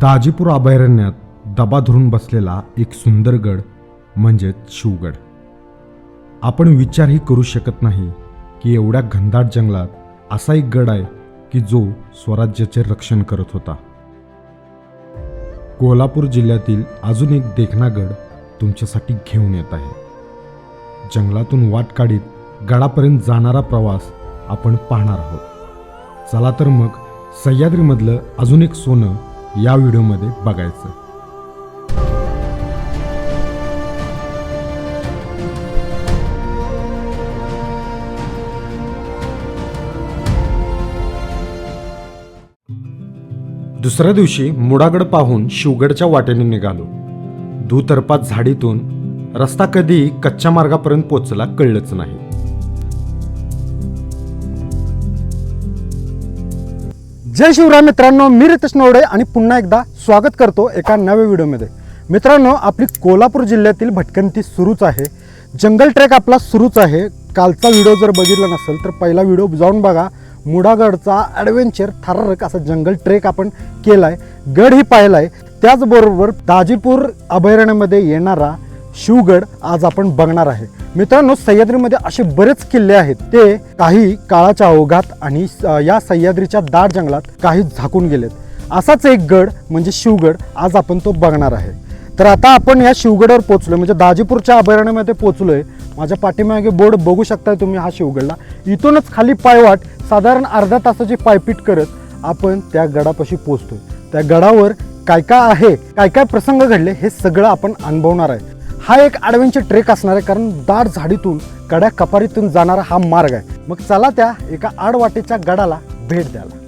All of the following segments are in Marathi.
दाजीपूर अभयारण्यात दबा धरून बसलेला एक सुंदर गड म्हणजेच शिवगड. आपण विचारही करू शकत नाही की एवढ्या घनदाट जंगलात असा एक गड आहे की जो स्वराज्याचे रक्षण करत होता. कोल्हापूर जिल्ह्यातील अजून एक देखणा गड तुमच्यासाठी घेऊन येत आहे. जंगलातून वाट काढीत गडापर्यंत जाणारा प्रवास आपण पाहणार आहोत. चला तर मग सह्याद्रीमधलं अजून एक सोनं या व्हिडिओमध्ये बघायचं. दुसऱ्या दिवशी मुडागड पाहून शिवगडच्या वाटेने निघालो. दुतर्फात झाडीतून रस्ता कधी कच्च्या मार्गापर्यंत पोचला कळलंच नाही. जय शिवराय मित्रांनो मी रितेश नवडे आणि पुन्हा एकदा स्वागत करतो एका नव्या व्हिडिओमध्ये. मित्रांनो आपली कोल्हापूर जिल्ह्यातील भटकंती सुरूच आहे. जंगल ट्रेक आपला सुरूच आहे. कालचा व्हिडिओ जर बघितला नसेल तर पहिला व्हिडिओ जाऊन बघा. मुडागडचा ॲडव्हेंचर थरारक असा जंगल ट्रेक आपण केला आहे गडही आहे त्याचबरोबर दाजीपूर अभयारण्यामध्ये येणारा शिवगड आज आपण बघणार आहे. मित्रांनो सह्याद्रीमध्ये असे बरेच किल्ले आहेत. ते काही काळाच्या ओघात आणि स- या सह्याद्रीच्या दाट जंगलात काही झाकून गेलेत. असाच एक गड म्हणजे शिवगड आज आपण तो बघणार आहे. तर आता आपण या शिवगडावर पोहोचलोय. म्हणजे दाजीपूरच्या अभयारण्यामध्ये पोहोचलोय. माझ्या पाठीमागे बोर्ड बघू शकताय तुम्ही हा शिवगडला. इथूनच खाली पायवाट साधारण अर्धा तासाची पायपीट करत आपण त्या गडापाशी पोचतोय त्या गडावर काय काय आहे काय काय प्रसंग घडले हे सगळं आपण अनुभवणार आहे. हा एक ॲडव्हेंचर ट्रेक असणार आहे कारण दाट झाडीतून कड्या कपारीतून जाणारा हा मार्ग आहे. मग चला त्या एका आडवाटेच्या गडाला भेट द्यायला.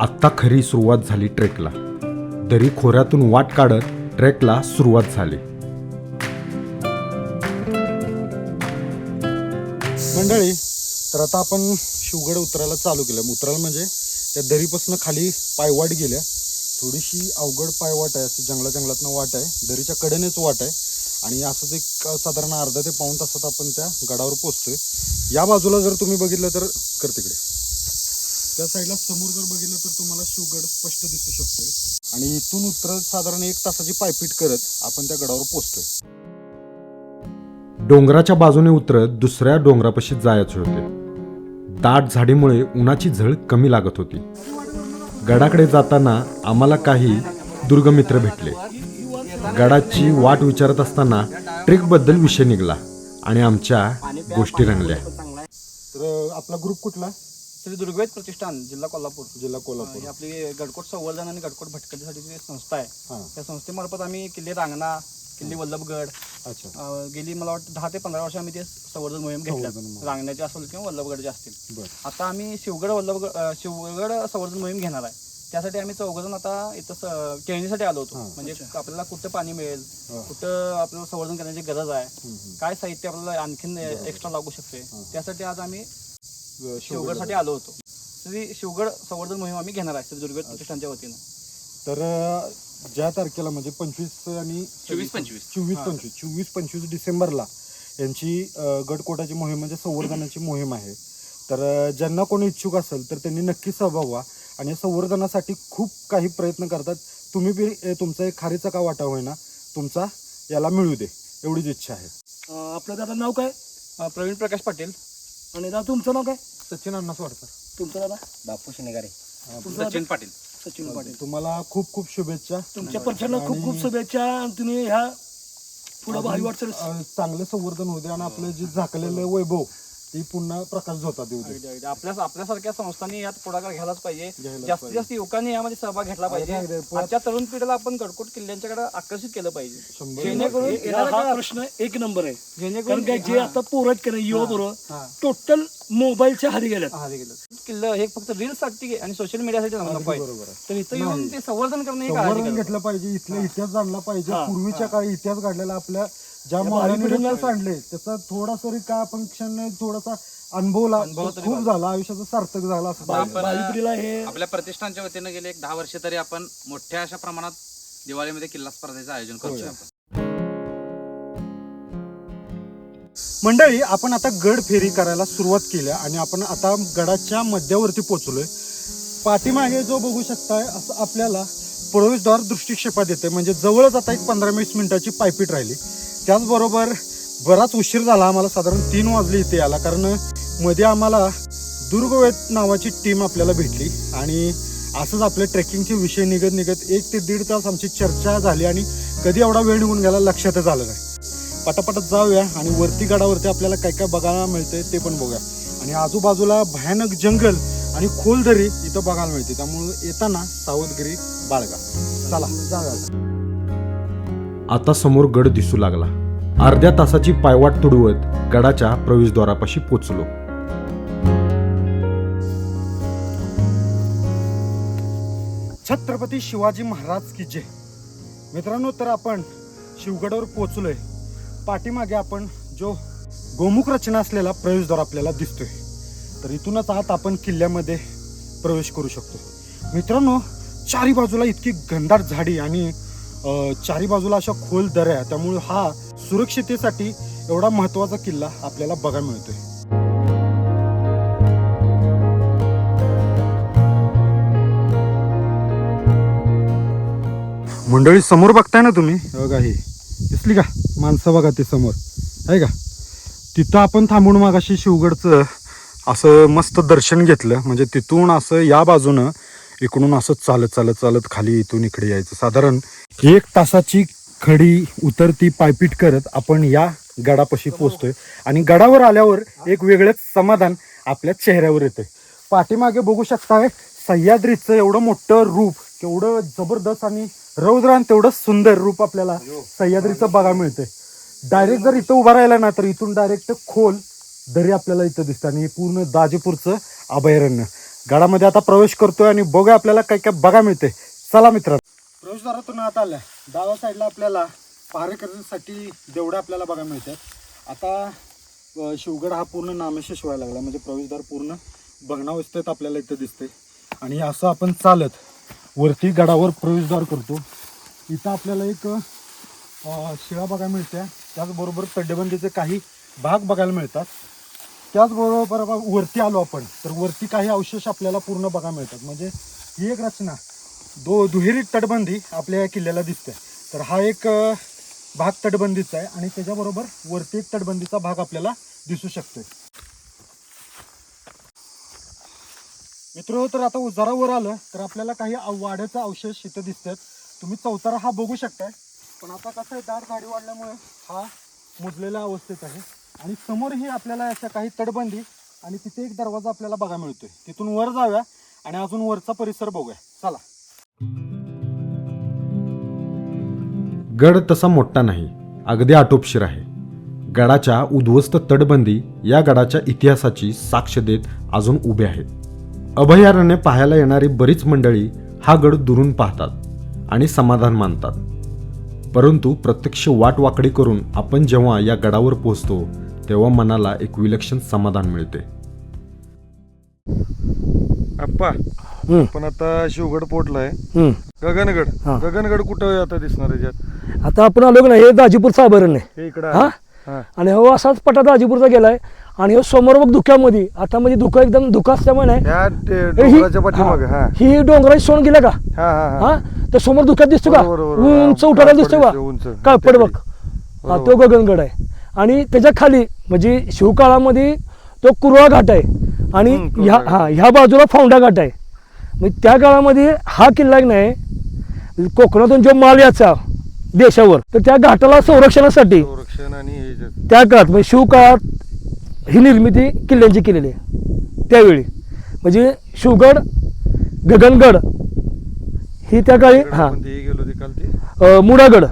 आत्ता खरी सुरुवात झाली ट्रेकला. दरी खोऱ्यातून वाट काढत ट्रेकला सुरुवात झाली. मंडळी तर आता आपण शिवगड उतरायला चालू केलं. उतरायला म्हणजे? त्या दरीपासून खाली पायवाट गेल्या. थोडीशी अवघड पायवाट आहे अशी जंगला जंगलातनं वाट आहे. दरीच्या कडेनेच वाट आहे. आणि असंच एक साधारण अर्धा ते पाऊण तासात आपण त्या गडावर पोचतोय या बाजूला जर तुम्ही बघितलं तर कर तिकडे. त्या साईडला समोर जर बघितलं तर तुम्हाला शिवगड स्पष्ट दिसू शकतोय. आणि इथून उतरत साधारण एक तासाची पायपीट करत आपण त्या गडावर पोचतोय डोंगराच्या बाजूने उतरत दुसऱ्या डोंगरापाशी जायचे होते. दाट झाडीमुळे उन्हाची झळ कमी लागत होती. गडाकडे जाताना आम्हाला काही दुर्गमित्र भेटले. गडाची वाट विचारत असताना ट्रेकबद्दल विषय निघाला आणि आमच्या गोष्टी रंगल्या. तर आपला ग्रुप कुठला? श्री दुर्गवेद प्रतिष्ठान जिल्हा कोल्हापूर. जिल्हा ही कोल्हापूर आपली गडकोट संवर्धन आणि गडकोट भटकंतीसाठीची संस्था आहे त्या संस्थेमार्फत आम्ही किल्ले रांगणा किल्ले वल्लभगड. अच्छा. अं, गेली मला वाटतं दहा ते पंधरा वर्ष आम्ही ते संवर्धन मोहीम संवर्धन घेतल्या. रांगण्याचे असेल किंवा वल्लभगडचे असतील. बर. आता आम्ही शिवगड वल्लभगड अं, शिवगड संवर्धन मोहीम घेणार आहे. त्यासाठी आम्ही चौघजण आता इथं स- खेळणीसाठी आलो होतो. हां. म्हणजे आपल्याला कुठं पाणी मिळेल हां. कुठं आपल्याला संवर्धन करण्याची गरज आहे हम्म, हम्म. काय साहित्य आपल्याला आणखीन एक्स्ट्रा लागू शकते. हां. त्यासाठी आज आम्ही शिवगड. शिवगडसाठी आलो होतो. श्री शिवगड संवर्धन मोहीम आम्ही घेणार आहे श्री प्रतिष्ठानच्या वतीनं. तर अं, ज्या तारखेला म्हणजे पंचवीस आणि चोवीस, पंचवीस. चोवीस. पंचवीस चोवीस पंचवीस डिसेंबरला यांची अं, गडकोटाची मोहीम म्हणजे संवर्धनाची मोहीम आहे. तर ज्यांना कोणी इच्छुक असेल तर त्यांनी नक्की सहभाग व्हा आणि या संवर्धनासाठी खूप काही प्रयत्न करतात. तुम्ही बी तुमचा एक खारीचा का वाटा होईना तुमचा याला मिळू दे एवढीच इच्छा आहे. आपलं दादा नाव काय? प्रवीण प्रकाश पाटील. आणि दादा तुमचं नाव काय? सचिन अण्णा वाटतं तुमचं दादा? बापू शिनेगारे दादा? पाटील. सचिन पाटील. तुम्हाला खूप खूप शुभेच्छा. तुमच्या पक्षाला खूप खूप शुभेच्छा. आणि तुम्ही ह्या पुढे भारी वाटचाल अं, चांगलं संवर्धन दे आणि आपलं जे झाकलेलं वैभव ती पुन्हा प्रकाश झोतात येऊ दे. अगदी, अगदी. आपल्या आपल्यासारख्या संस्थांनी यात पुढाकार घ्यायलाच पाहिजे. घ्यायलाच जास्तीत पाहिजे. जास्त युवकांनी यामध्ये सहभाग घेतला पाहिजे. अगदी, अगदी. आजच्या तरुण पिढीला आपण गडकोट किल्ल्यांच्याकडे आकर्षित केलं पाहिजे. शंभर जेणेकरून हे- येणाऱ्या हा काळात- प्रश्न एक नंबर आहे. जेणेकरून कारण काय जे आता पोरं आहेत का नाही युवा हा. टोटल मोबाईलच्या हाती गेल्यात. हा, हे गेलं. किल्लं हे फक्त रील्ससाठी आणि सोशल मीडियासाठी अगदी बरोबर आहे. तर इथं येऊन. ते संवर्धन करणं हे काळाची घेतलं पाहिजे. इथला इतिहास जाणला पाहिजे. पूर्वीच्या काळी इतिहास घडलेला आपल्या ज्या पिढीला- सांडले त्याचा थोडासा तरी काय आपण क्षण थोडासा अनुभवला अनुभव तो तरी खूप झाला. आयुष्याचं सार्थक झाला असं हे आपल्या प्रतिष्ठानच्या वतीनं गेले एक दहा वर्ष तरी आपण मोठ्या अशा प्रमाणात दिवाळीमध्ये किल्ला स्पर्धेचं आयोजन करतोय आपण मंडळी आपण आता गड फेरी करायला सुरुवात केली आणि आपण आता गडाच्या मध्यावरती पोहोचलोय. पाठीमागे जो बघू शकताय असं आपल्याला प्रवेशद्वार दृष्टिक्षेपात येते म्हणजे जवळच आता एक पंधरा वीस मिनिटाची पायपीट राहिली. त्याचबरोबर बराच उशीर झाला आम्हाला साधारण तीन वाजले इथे याला कारण मध्ये आम्हाला दुर्गवेत नावाची टीम आपल्याला भेटली आणि असंच आपल्या ट्रेकिंगचे विषय निघत निघत एक ते दीड तास आमची चर्चा झाली आणि कधी एवढा वेळ निघून गेला लक्षातच आलं नाही. पटापटात जाऊया आणि वरती गडावरती आपल्याला काय काय बघायला मिळतंय ते पण बघूया. आणि आजूबाजूला भयानक जंगल आणि खोल दरी इथं बघायला मिळते. त्यामुळे येताना सावधगिरी बाळगा. चला. जाऊया आता समोर गड दिसू लागला. अर्ध्या तासाची पायवाट तुडवत गडाच्या प्रवेशद्वारापाशी पोचलो. छत्रपती शिवाजी महाराज की जय. मित्रांनो तर आपण शिवगडावर पोचलोय. पाठीमागे आपण जो गोमुख रचना असलेला प्रवेशद्वार आपल्याला दिसतोय तर इथूनच आत आपण किल्ल्यामध्ये प्रवेश करू शकतो. मित्रांनो चारी बाजूला इतकी घनदाट झाडी आणि चारी बाजूला अशा खोल दऱ्या त्यामुळे हा सुरक्षितेसाठी एवढा महत्त्वाचा किल्ला आपल्याला बघायला मिळतोय. मंडळी समोर बघताय ना तुम्ही? बघा हे दिसली का? माणसं बघा ते समोर. आहे का? तिथं आपण थांबून मग अशी शिवगडचं असं मस्त दर्शन घेतलं. म्हणजे तिथून असं या बाजूनं इकडून असं चालत चालत चालत खाली इथून इकडे यायचं. साधारण एक तासाची खडी उतरती पायपीट करत आपण या गडापाशी पोचतोय आणि गडावर आल्यावर एक वेगळंच समाधान आपल्या चेहऱ्यावर येतंय. पाठीमागे बघू शकताय सह्याद्रीचं एवढं मोठं रूप केवढं जबरदस्त आणि रौद्रान तेवढं सुंदर रूप आपल्याला सह्याद्रीचं बघा मिळतंय. डायरेक्ट जर इथं उभा राहिला ना तर इथून डायरेक्ट खोल दरी आपल्याला इथं दिसतं. आणि पूर्ण दाजीपूरचं अभयारण्य. गडामध्ये आता प्रवेश करतोय आणि बघूया आपल्याला काय काय बघा मिळते चला मित्र प्रवेशद्वारातून आत आल्या. डाव्या साईडला आपल्याला पहारेकऱ्यांसाठी देवडे आपल्याला बघायला मिळतात. आता शिवगड हा पूर्ण नामेशेष व्हायला लागला. म्हणजे प्रवेशद्वार पूर्ण बघणावस्थेत आपल्याला इथं दिसते आणि असं आपण चालत वरती गडावर प्रवेशद्वार करतो. इथं आपल्याला एक शिळा बघायला मिळते. त्याचबरोबर तड्डेबंदीचे काही भाग बघायला मिळतात. त्याचबरोबर वरती आलो आपण तर वरती काही अवशेष आपल्याला पूर्ण बघा मिळतात. म्हणजे ही एक रचना दो दुहेरी तटबंदी आपल्या या किल्ल्याला दिसते. तर हा एक भाग तटबंदीचा आहे आणि त्याच्याबरोबर वरती एक तटबंदीचा भाग आपल्याला दिसू शकतो मित्र हो, तर आता उजारावर आलं तर आपल्याला काही अव- वाड्याचा अवशेष इथं दिसतात. तुम्ही चौतारा हा बघू शकताय. पण आता कसं आहे दाट झाडी वाढल्यामुळे हा मुजलेल्या अवस्थेत आहे. आणि समोरही आपल्याला अशा काही तटबंदी आणि तिथे एक दरवाजा आपल्याला बघा मिळतोय. तिथून वर जाऊया आणि अजून वरचा परिसर बघूया. चला. गड तसा मोठा नाही अगदी आटोपशीर आहे. गडाच्या उद्ध्वस्त तटबंदी या गडाच्या इतिहासाची साक्ष देत अजून उभे आहेत. अभयारण्य पाहायला येणारी बरीच मंडळी हा गड दुरून पाहतात आणि समाधान मानतात. परंतु प्रत्यक्ष वाट वाकडी करून आपण जेव्हा या गडावर पोहोचतो तेव्हा मनाला एक विलक्षण समाधान मिळते आप्पा हम्म. पण आता शिवगड पोटलाय हम्म. गगनगड हा. गगनगड कुठं आता दिसणार आहे याच्यात आता आपण आलो की नाही हे दाजीपूरचं अभयारण्य आहे. हे इकडं हा आहे. हा आणि हो असाच पटा दाजीपूरचा गेलाय आणि हो समोर बघ धुक्यामध्ये आता म्हणजे धुकं एकदम धुका असल्यामुळे नाही हे डोंगराच्या ही- पाठीमागे हा हा. ही डोंगराची सोन गेला का हा हा हा हा तर समोर धुक्यात दिसतो का बरोबर, बरोबर. उंच हा, उठायला काळपट दिसतो का उंच. काळपड बघ. हा तो गगनगड आहे आणि त्याच्याखाली म्हणजे शिवकाळामध्ये तो कुरवा घाट आहे. आणि ह्या. हा ह्या बाजूला फौंडा घाट आहे. म्हणजे त्या काळामध्ये हा किल्ला एक नाही कोकणातून जो माल याचा देशावर तर त्या घाटाला संरक्षणासाठी संरक्षण आणि जे- त्या काळात म्हणजे शिवकाळात ही निर्मिती किल्ल्यांची केलेली आहे. त्यावेळी. म्हणजे शिवगड गगनगड ही त्या काळी हां. मुडागड.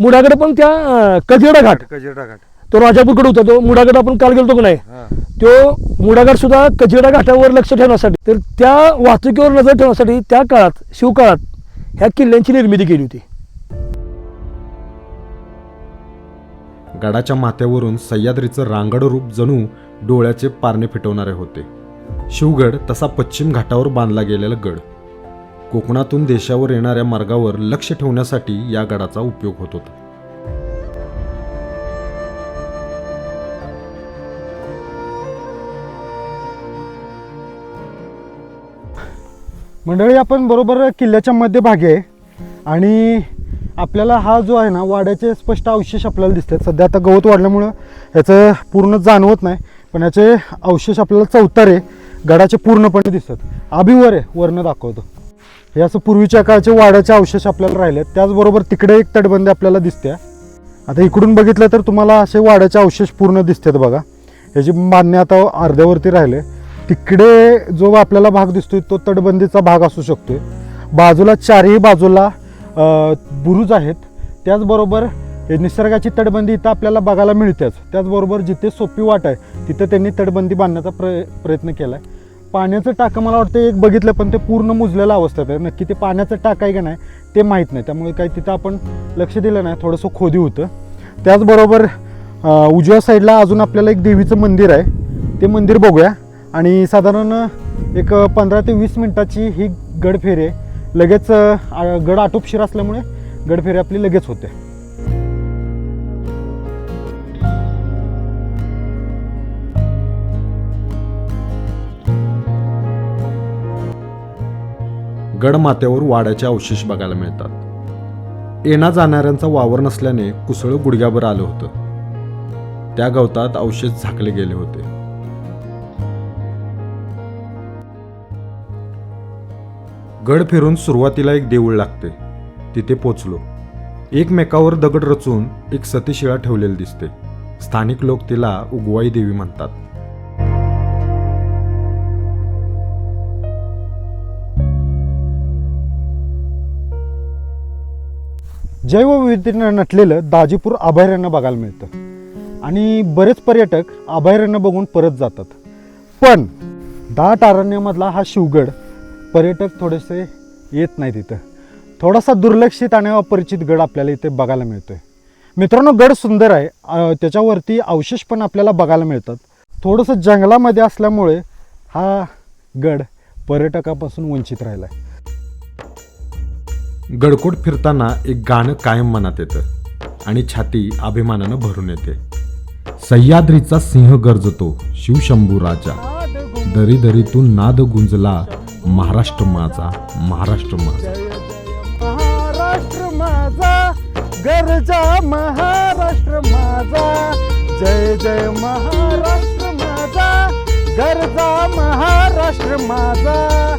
मुडागड. पण त्या अं, कजिरडा घाट. कजेडा घाट. तो राजापूरकडे होता तो मुडागड आपण काल गेलतो की नाही? हा. तो मुडागड सुद्धा कजिरडा घाटावर लक्ष ठेवण्यासाठी तर त्या वाहतुकीवर नजर ठेवण्यासाठी त्या काळात शिवकाळात ह्या किल्ल्यांची निर्मिती केली होती. गडाच्या माथ्यावरून सह्याद्रीचं रांगड रूप जणू डोळ्याचे पारणे फिटवणारे होते. शिवगड तसा पश्चिम घाटावर बांधला गेलेला गड. कोकणातून देशावर येणाऱ्या मार्गावर लक्ष ठेवण्यासाठी या गडाचा उपयोग होत होता. मंडळी आपण बरोबर किल्ल्याच्या मध्यभागी आहे. आणि आपल्याला हा जो आहे ना वाड्याचे स्पष्ट अवशेष आपल्याला दिसतात. सध्या आता गवत वाढल्यामुळं याचं पूर्ण जाणवत नाही पण याचे अवशेष आपल्याला चौतारे गडाचे पूर्णपणे दिसतात. अभिवर आहे वर्ण दाखवतो. हे असं पूर्वीच्या काळचे वाड्याचे अवशेष आपल्याला राहिले त्याचबरोबर तिकडे एक तटबंदी आपल्याला दिसते. आता इकडून बघितलं तर तुम्हाला असे वाड्याचे अवशेष पूर्ण दिसतात बघा. याची बांधणी आता अर्ध्यावरती राहिले. तिकडे जो आपल्याला भाग दिसतोय तो तटबंदीचा भाग असू शकतोय. बाजूला चारही बाजूला बुरुज आहेत. त्याचबरोबर हे निसर्गाची तटबंदी इथं आपल्याला बघायला मिळतेच. त्याचबरोबर जिथे सोपी वाट आहे तिथं त्यांनी तटबंदी बांधण्याचा प्र प्रयत्न केला आहे पाण्याचं टाकं मला वाटतं एक बघितलं पण ते पूर्ण मुजलेलं अवस्थेत आहे. नक्की ते पाण्याचं टाक आहे का नाही ते माहीत नाही. त्यामुळे काही तिथं आपण लक्ष दिलं नाही. थोडंसं खोदी होतं. त्याचबरोबर उजव्या साईडला अजून आपल्याला एक देवीचं मंदिर आहे. ते मंदिर बघूया. आणि साधारण एक पंधरा ते वीस मिनटाची ही गडफेरी आहे लगेच गड आटोपशीर असल्यामुळे गडफेरी आपली लगेच होते. गडमाथ्यावर वाड्याचे अवशेष बघायला मिळतात. येणा जाणाऱ्यांचा वावर नसल्याने कुसळ गुडघ्यावर आलं होतं. त्या गवतात अवशेष झाकले गेले होते. गड फिरून सुरुवातीला एक देऊळ लागते. तिथे पोचलो. एकमेकावर दगड रचून एक सतीशिळा ठेवलेली दिसते. स्थानिक लोक तिला उगवाई देवी म्हणतात. जैवविविधतेनं नटलेलं दाजीपूर अभयारण्य बघायला मिळतं. आणि बरेच पर्यटक अभयारण्य बघून परत जातात. पण दाट अरण्यामधला हा शिवगड पर्यटक थोडेसे येत नाही तिथं थोडासा दुर्लक्षित आणि अपरिचित गड आपल्याला इथे बघायला मिळतोय. मित्रांनो गड सुंदर आहे. त्याच्यावरती अवशेष पण आपल्याला बघायला मिळतात. थोडंसं जंगलामध्ये असल्यामुळे हा गड पर्यटकापासून वंचित राहिला आहे गडकोट फिरताना एक गाणं कायम मनात येतं आणि छाती अभिमानानं भरून येते. सह्याद्रीचा सिंह गरजतो शिवशंभू राजा. दरी दरीतून नाद गुंजला महाराष्ट्र माझा महाराष्ट्र माझा. महाराष्ट्र माझा गरजा महाराष्ट्र माझा. जय जय महाराष्ट्र माझा गरजा महाराष्ट्र माझा.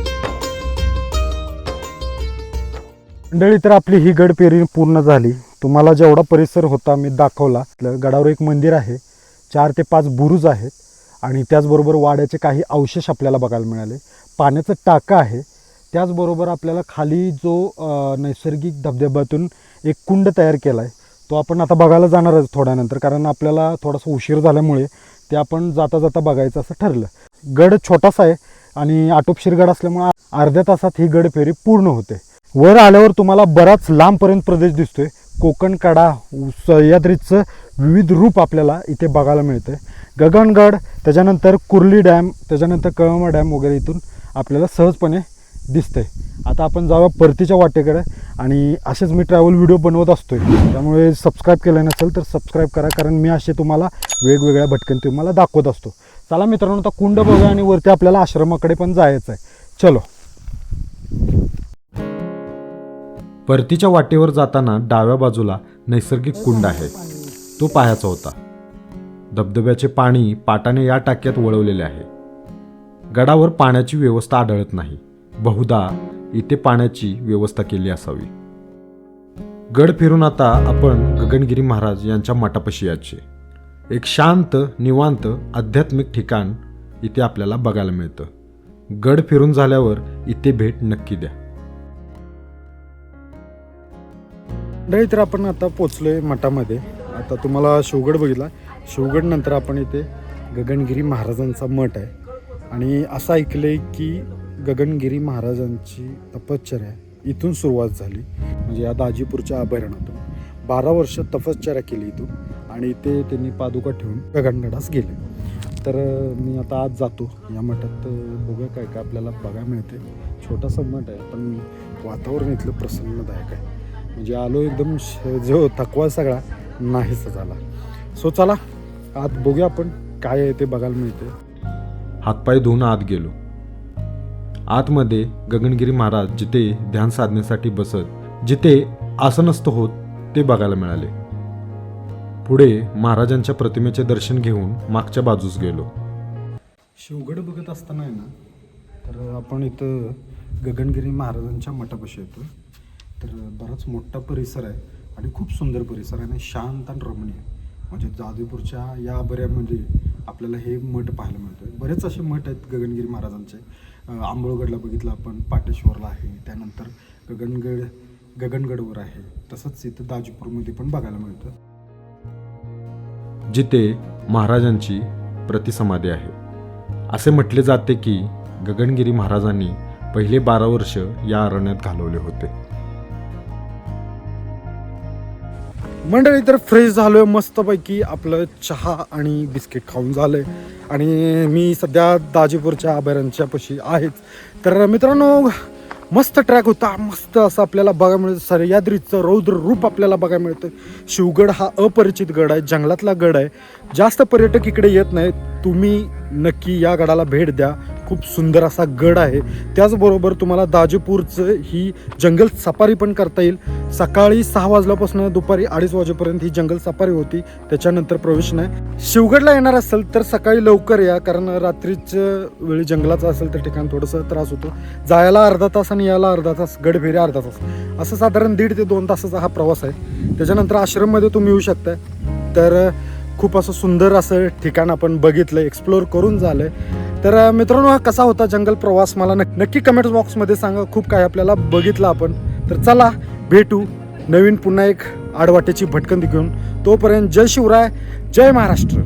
मंडळी तर आपली ही गड पेरी पूर्ण झाली. तुम्हाला जेवढा परिसर होता मी दाखवला. गडावर एक मंदिर आहे. चार ते पाच बुरुज आहेत. आणि त्याचबरोबर वाड्याचे काही अवशेष आपल्याला बघायला मिळाले. पाण्याचं टाकं आहे. त्याचबरोबर आपल्याला खाली जो नैसर्गिक धबधब्यातून एक कुंड तयार केला आहे तो आपण आता बघायला जाणारच थोड्यानंतर कारण आपल्याला थोडासा उशीर झाल्यामुळे ते आपण जाता जाता बघायचं असं ठरलं. गड छोटासा आहे आणि आटोपशीर गड असल्यामुळे अर्ध्या तासात ही गड फेरी पूर्ण होते. वर आल्यावर तुम्हाला बराच लांबपर्यंत प्रदेश दिसतोय. कोकण कडा सह्याद्रीचं विविध रूप आपल्याला इथे बघायला मिळतं गगनगड त्याच्यानंतर कुर्ली डॅम त्याच्यानंतर कळमा डॅम वगैरे इथून आपल्याला सहजपणे दिसतंय. आता आपण जाऊया परतीच्या वाटेकडे आणि असेच मी ट्रॅव्हल व्हिडिओ बनवत असतोय. त्यामुळे सबस्क्राईब केलं नसेल तर सबस्क्राईब करा कारण मी असे तुम्हाला वेगवेगळ्या भटकन तुम्हाला दाखवत असतो. चला मित्रांनो आता कुंड बघूया आणि वरती आपल्याला आश्रमाकडे पण जायचं आहे चलो. परतीच्या वाटेवर जाताना डाव्या बाजूला नैसर्गिक कुंड आहे. तो पाहायचा होता. धबधब्याचे पाणी पाटाने या टाक्यात वळवलेले आहे. गडावर पाण्याची व्यवस्था आढळत नाही. बहुधा इथे पाण्याची व्यवस्था केली असावी. गड फिरून आता आपण गगनगिरी महाराज यांच्या मठापाशी याचे एक शांत निवांत आध्यात्मिक ठिकाण इथे आपल्याला बघायला मिळतं. गड फिरून झाल्यावर इथे भेट नक्की द्या. नाही तर आपण आता पोचलोय मठामध्ये. आता तुम्हाला शिवगड बघितला. शिवगड नंतर आपण इथे गगनगिरी महाराजांचा मठ आहे. आणि असं ऐकलं आहे की गगनगिरी महाराजांची तपश्चर्या इथून सुरुवात झाली. म्हणजे या दाजीपूरच्या अभयारण्यातून बारा वर्ष तपश्चर्या केली इथून आणि इथे त्यांनी पादुका ठेवून गगनगडास गेले. तर मी आता आज जातो. या मठात अं, बघूया काय काय आपल्याला बघायला मिळते. छोटासा मठ आहे पण वातावरण इथलं प्रसन्नदायक आहे. म्हणजे आलो एकदम श- जो थकवा सगळा नाहीसा झाला. सो चला आत बघूया आपण काय आहे ते बघायला मिळते. हातपाय धुवून आत गेलो. आतमध्ये गगनगिरी महाराज जिथे ध्यान साधनेसाठी बसत जिथे आसनस्थ होत ते बघायला मिळाले. पुढे महाराजांच्या प्रतिमेचे दर्शन घेऊन मागच्या बाजूस गेलो. शिवगड बघत असताना आहे ना तर आपण इथं गगनगिरी महाराजांच्या मठापाशी येतो तर बराच मोठा परिसर आहे आणि खूप सुंदर परिसर आहे आणि शांत आणि रमणीय. म्हणजे जादूपूरच्या या बऱ्यामध्ये म्हणजे आपल्याला हे मठ पाहायला मिळतं बरेच असे मठ आहेत गगनगिरी महाराजांचे. आंबोळगडला बघितलं आपण पाटेश्वरला आहे. त्यानंतर गगनगड गगनगडवर आहे. तसंच इथं दाजीपूरमध्ये पण बघायला मिळतं. जिथे महाराजांची प्रतिसमाधी आहे. असे म्हटले जाते की गगनगिरी महाराजांनी पहिले बारा वर्ष या अरण्यात घालवले होते. मंडळी तर फ्रेश झालोय मस्तपैकी आपलं चहा आणि बिस्किट खाऊन झालंय. आणि मी सध्या दाजीपूरच्या अभयारण्याच्या पशी आहेच. तर मित्रांनो मस्त ट्रॅक होता मस्त असं आपल्याला बघायला मिळतं सह्याद्रीचं रौद्र रूप आपल्याला बघायला मिळतं शिवगड हा अपरिचित गड आहे जंगलातला गड आहे. जास्त पर्यटक इकडे येत नाहीत. तुम्ही नक्की या गडाला भेट द्या. खूप सुंदर असा गड आहे. त्याचबरोबर तुम्हाला दाजीपूरचं ही जंगल सफारी पण करता येईल. सकाळी सहा वाजल्यापासून दुपारी अडीच वाजेपर्यंत ही जंगल सफारी होती. त्याच्यानंतर प्रवेश नाही. शिवगडला येणार असेल तर सकाळी लवकर या कारण रात्रीच्या वेळी जंगलाचं असेल तर ठिकाण थोडंसं त्रास होतो. जायला अर्धा तास आणि यायला अर्धा तास गडफेरी अर्धा तास. असं साधारण दीड ते दोन तासाचा हा प्रवास आहे. त्याच्यानंतर आश्रममध्ये तुम्ही येऊ शकता तर खूप असं सुंदर असं ठिकाण आपण बघितलं एक्सप्लोअर करून झालंय. तर मित्रांनो हा कसा होता जंगल प्रवास मला नक्की नक्की कमेंट बॉक्समध्ये सांगा. खूप काही आपल्याला बघितलं आपण. तर चला भेटू नवीन पुन्हा एक आडवाटेची भटकंती घेऊन. तोपर्यंत जय शिवराय जय महाराष्ट्र.